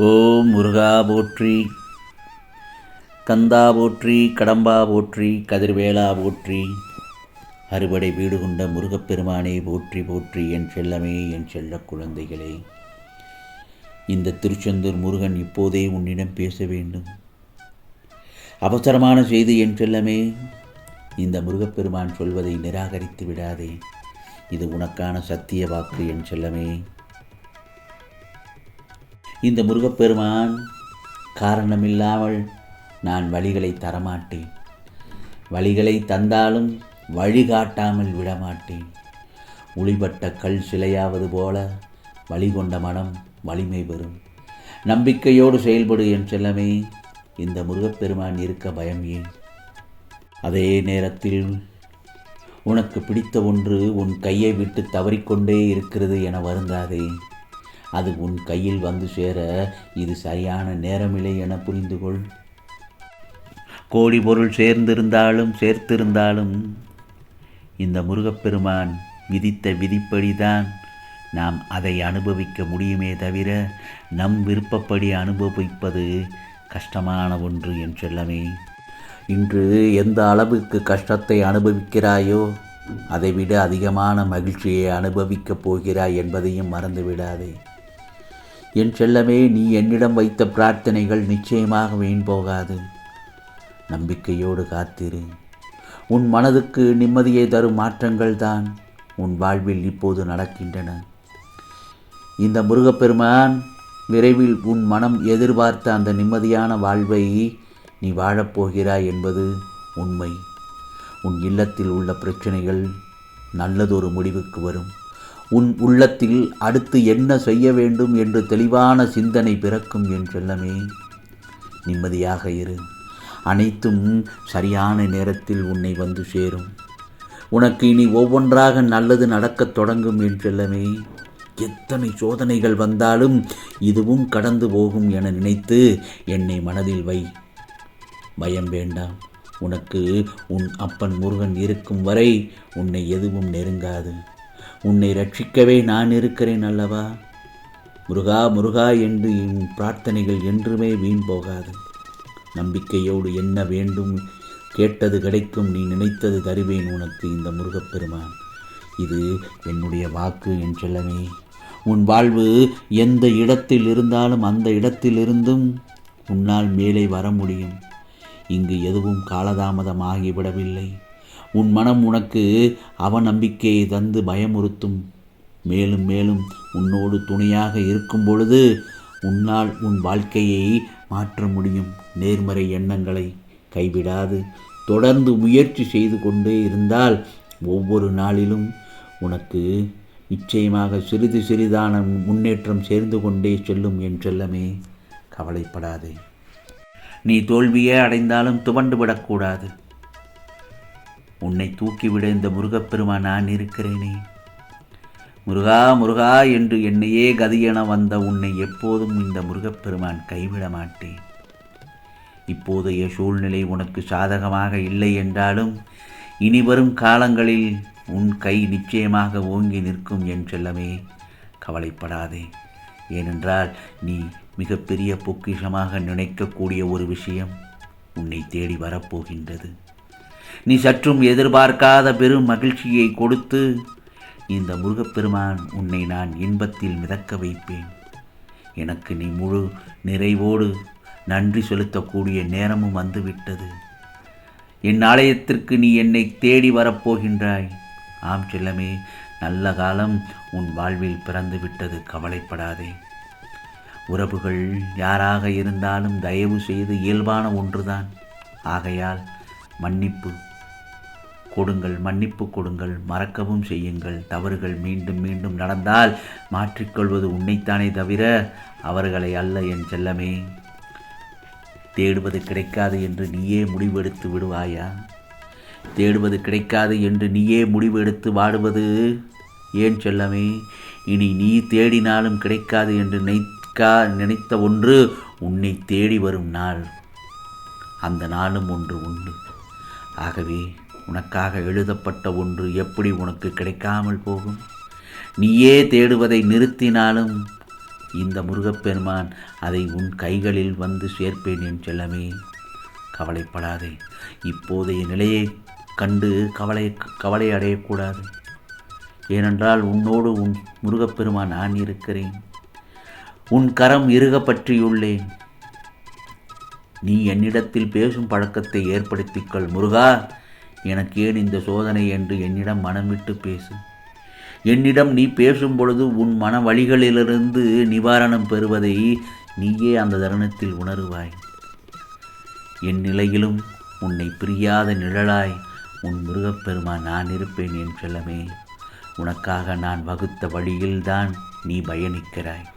ஓம் முருகா போற்றி கந்தா போற்றி கடம்பா போற்றி கதிர்வேலா போற்றி அறுபடை வீடு கொண்ட முருகப்பெருமானை போற்றி போற்றி என் செல்லமே என் செல்ல குழந்தைகளே. இந்த திருச்செந்தூர் முருகன் இப்போதே உன்னிடம் பேச வேண்டும். அவசரமான செய்தி என் செல்லமே இந்த முருகப்பெருமான் சொல்வதை நிராகரித்து விடாதே. இது உனக்கான சத்திய வாக்கு என் செல்லமே. இந்த முருகப்பெருமான். காரணமில்லாமல் நான் வழிகளை தரமாட்டேன். வழிகளை தந்தாலும் வழிகாட்டாமல் விடமாட்டேன். ஒளிபட்ட கல் சிலையாவது போல வழி கொண்ட மனம் வலிமை பெறும். நம்பிக்கையோடு செயல்படு என் செல்லமே இந்த முருகப்பெருமான் இருக்க பயம் ஏன்? அதே நேரத்தில் உனக்கு பிடித்த ஒன்று உன் கையை விட்டு தவறிக்கொண்டே இருக்கிறது என வருந்தாதே. அது உன் கையில் வந்து சேர இது சரியான நேரமில்லை என புரிந்து கொள் கோடி பொருள் சேர்ந்திருந்தாலும் சேர்த்திருந்தாலும் இந்த முருகப்பெருமான் விதித்த விதிப்படிதான் நாம் அதை அனுபவிக்க முடியுமே தவிர நம் விருப்பப்படி அனுபவிப்பது கஷ்டமான ஒன்று என் செல்லமே. இன்று எந்த அளவுக்கு கஷ்டத்தை அனுபவிக்கிறாயோ அதைவிட அதிகமான மகிழ்ச்சியை அனுபவிக்கப் போகிறாய் என்பதையும் மறந்துவிடாதே. என் செல்லமே நீ என்னிடம் வைத்த பிரார்த்தனைகள் நிச்சயமாக வீண் போகாது. நம்பிக்கையோடு காத்திரு. உன் மனதுக்கு நிம்மதியை தரும் மாற்றங்கள் தான் உன் வாழ்வில் இப்போது நடக்கின்றன. இந்த முருகப்பெருமான் விரைவில் உன் மனம் எதிர்பார்த்த அந்த நிம்மதியான வாழ்வை நீ வாழப்போகிறாய் என்பது உண்மை. உன் இல்லத்தில் உள்ள பிரச்சனைகள் நல்லதொரு முடிவுக்கு வரும். உன் உள்ளத்தில் அடுத்து என்ன செய்ய வேண்டும் என்று தெளிவான சிந்தனை பிறக்கும் என் செல்லமே. நிம்மதியாக இரு. அனைத்தும் சரியான நேரத்தில் உன்னை வந்து சேரும். உனக்கு இனி ஒவ்வொன்றாக நல்லது நடக்கத் தொடங்கும் என் செல்லமே. எத்தனை சோதனைகள் வந்தாலும் இதுவும் கடந்து போகும் என நினைத்து என்னை மனதில் வை. பயம் வேண்டாம். உனக்கு உன் அப்பன் முருகன் இருக்கும் வரை உன்னை எதுவும் நெருங்காது. உன்னை ரட்சிக்கவே நான் இருக்கிறேன் அல்லவா? முருகா முருகா என்று என் பிரார்த்தனைகள் என்றுமே வீண் போகாது. நம்பிக்கையோடு என்ன வேண்டும்? கேட்டது கிடைக்கும் நீ நினைத்தது தருவேன் உனக்கு இந்த முருகப்பெருமான். இது என்னுடைய வாக்கு என் செல்லமே. உன் வாழ்வு எந்த இடத்தில் இருந்தாலும் அந்த இடத்திலிருந்தும் உன்னால் மேலே வர முடியும். இங்கு எதுவும் காலதாமதமாகிவிடவில்லை. உன் மனம் உனக்கு அவநம்பிக்கையை தந்து பயமுறுத்தும். மேலும் மேலும் உன்னோடு துணையாக இருக்கும் பொழுது உன்னால் உன் வாழ்க்கையை மாற்ற முடியும். நேர்மறை எண்ணங்களை கைவிடாது. தொடர்ந்து முயற்சி செய்து கொண்டே இருந்தால் ஒவ்வொரு நாளிலும் உனக்கு நிச்சயமாக சிறிது சிறிதான முன்னேற்றம் சேர்ந்து கொண்டே செல்லும் என் செல்லமே. கவலைப்படாதே. நீ தோல்வியே அடைந்தாலும் துவண்டு விடக்கூடாது. உன்னை தூக்கிவிட இந்த முருகப்பெருமான் நான் இருக்கிறேனே. முருகா முருகா என்று என்னையே கதியென வந்த உன்னை எப்போதும் இந்த முருகப்பெருமான் கைவிட மாட்டேன். இப்போதைய சூழ்நிலை உனக்கு சாதகமாக இல்லை என்றாலும் இனி வரும் காலங்களில் உன் கை நிச்சயமாக ஓங்கி நிற்கும் என் செல்லமே கவலைப்படாதே. ஏனென்றால் நீ மிகப்பெரிய பொக்கிஷமாக நினைக்கக்கூடிய ஒரு விஷயம் உன்னை தேடி வரப்போகின்றது. நீ சற்றும் எதிர்பார்க்காத பெரும் மகிழ்ச்சியை கொடுத்து இந்த முருகப்பெருமான் உன்னை நான் இன்பத்தில் மிதக்க வைப்பேன். எனக்கு நீ முழு நிறைவோடு நன்றி செலுத்தக்கூடிய நேரமும் வந்துவிட்டது. என் ஆலயத்திற்கு நீ என்னை தேடி வரப்போகின்றாய். ஆம் செல்லமே நல்ல காலம் உன் வாழ்வில் பிறந்து விட்டது கவலைப்படாதே. உறவுகள் யாராக இருந்தாலும் தயவு செய்து இயல்பான ஒன்றுதான். ஆகையால் மன்னிப்பு. கொடுங்கள் மன்னிப்பு கொடுங்கள் மறக்கவும் செய்யுங்கள். தவறுகள் மீண்டும் மீண்டும் நடந்தால் மாற்றிக்கொள்வது உன்னைத்தானே தவிர அவர்களை அல்ல என் செல்லமே. தேடுவது கிடைக்காது என்று நீயே முடிவெடுத்து விடுவாயா? தேடுவது கிடைக்காது என்று நீயே முடிவெடுத்து வாடுவது ஏன் செல்லமே? இனி நீ தேடினாலும் கிடைக்காது என்று நினைக்கா நினைத்த ஒன்று உன்னை தேடி வரும் நாள். அந்த நாளும் ஒன்று உண்டு. ஆகவே உனக்காக எழுதப்பட்ட ஒன்று எப்படி உனக்கு கிடைக்காமல் போகும்? நீயே தேடுவதை நிறுத்தினாலும் இந்த முருகப்பெருமான் அதை உன் கைகளில் வந்து சேர்ப்பேன் என் செல்லமே. கவலைப்படாதே. இப்போதைய நிலையை கண்டு கவலை கவலை அடையக்கூடாது. ஏனென்றால் உன்னோடு உன் முருகப்பெருமான் நான் இருக்கிறேன். உன் கரம் இறுக பற்றியுள்ளேன். நீ என்னிடத்தில் பேசும் பழக்கத்தை ஏற்படுத்திக்கொள் முருகா. எனக்கு ஏன் இந்த சோதனை என்று என்னிடம் மனமிட்டு பேசு. என்னிடம் நீ பேசும் பொழுது உன் மன வழிகளிலிருந்து நிவாரணம் பெறுவதை நீயே அந்த தருணத்தில் உணருவாய். என் நிலையிலும் உன்னை பிரியாத நிழலாய் உன் முருகப்பெருமான் நான் இருப்பேன் என் செல்லமே. உனக்காக நான் வகுத்த வழியில்தான் நீ பயணிக்கிறாய்.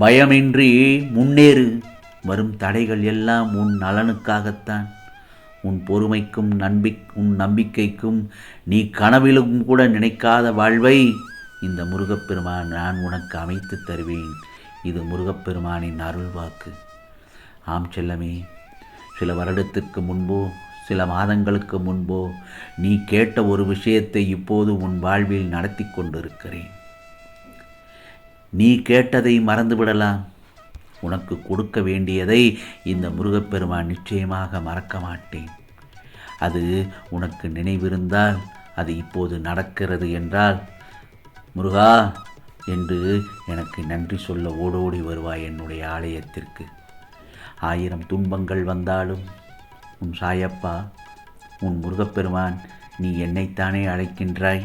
பயமின்றி முன்னேறு. வரும் தடைகள் எல்லாம் உன் நலனுக்காகத்தான். உன் பொறுமைக்கும் நம்பி உன் நம்பிக்கைக்கும் நீ கனவிலும் கூட நினைக்காத வாழ்வை இந்த முருகப்பெருமான் நான் உனக்கு அமைத்து தருவேன். இது முருகப்பெருமானின் அருள்வாக்கு ஆம் செல்லமே சில வருடத்திற்கு முன்போ சில மாதங்களுக்கு முன்போ நீ கேட்ட ஒரு விஷயத்தை இப்போது உன் வாழ்வில் நடத்தி கொண்டிருக்கிறேன். நீ கேட்டதை மறந்துவிடலாம். உனக்கு கொடுக்க வேண்டியதை இந்த முருகப்பெருமான் நிச்சயமாக மறக்க மாட்டேன். அது உனக்கு நினைவிருந்தால் அது இப்போது நடக்கிறது என்றால் முருகா என்று எனக்கு நன்றி சொல்ல ஓடோடி வருவாய் என்னுடைய ஆலயத்திற்கு. ஆயிரம் துன்பங்கள் வந்தாலும் உன் சாயப்பா உன் முருகப்பெருமான் நீ என்னைத்தானே அழைக்கின்றாய்?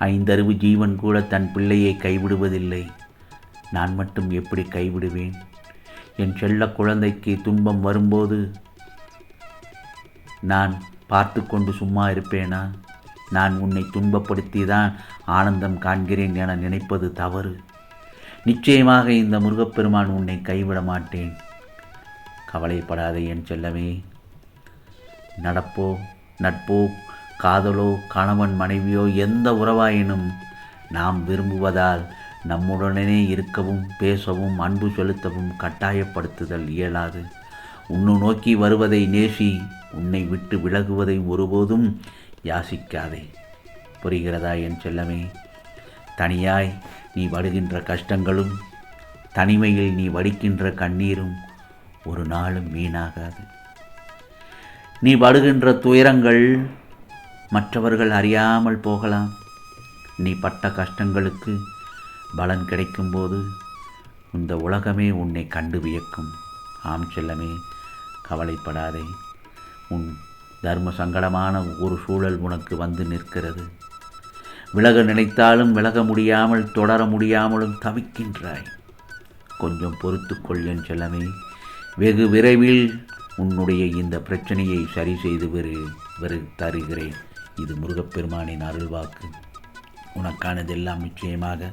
ஐந்தறிவு ஜீவன் கூட தன் பிள்ளையை கைவிடுவதில்லை. நான் மட்டும் எப்படி கைவிடுவேன்? என் செல்ல குழந்தைக்கு துன்பம் வரும்போது நான் பார்த்து கொண்டு சும்மா இருப்பேனா? நான் உன்னை துன்பப்படுத்தி தான் ஆனந்தம் காண்கிறேன் என நினைப்பது தவறு. நிச்சயமாக இந்த முருகப்பெருமான் உன்னை கைவிட மாட்டேன். கவலைப்படாதே என் செல்லமே. நடப்போ நட்போ காதலோ கணவன் மனைவியோ எந்த உறவாயினும் நாம் விரும்புவதால் நம்முடனே இருக்கவும் பேசவும் அன்பு செலுத்தவும் கட்டாயப்படுத்துதல் இயலாது. உன்னை நோக்கி வருவதை நேசி உன்னை விட்டு விலகுவதை ஒருபோதும் யாசிக்காதே. புரிகிறதா என் செல்லமே? தனியாய் நீ வடுகின்ற கஷ்டங்களும் தனிமையில் நீ வடிக்கின்ற கண்ணீரும் ஒரு நாளும் வீணாகாது. நீ படுகின்ற துயரங்கள் மற்றவர்கள் அறியாமல் போகலாம். நீ பட்ட கஷ்டங்களுக்கு பலன் கிடைக்கும்போது இந்த உலகமே உன்னை கண்டு வியக்கும். ஆம் செல்லமே கவலைப்படாதே. உன் தர்ம சங்கடமான ஒரு சூழல் உனக்கு வந்து நிற்கிறது. விலக நினைத்தாலும் விலக முடியாமல் தொடர முடியாமலும் தவிக்கின்றாய். கொஞ்சம் பொறுத்துக்கொள் என் செல்லமே. வெகு விரைவில் உன்னுடைய இந்த பிரச்சனையை சரி செய்து வெறு வெறு தருகிறேன். இது முருகப்பெருமானின் அருள்வாக்கு. உனக்கானதெல்லாம் நிச்சயமாக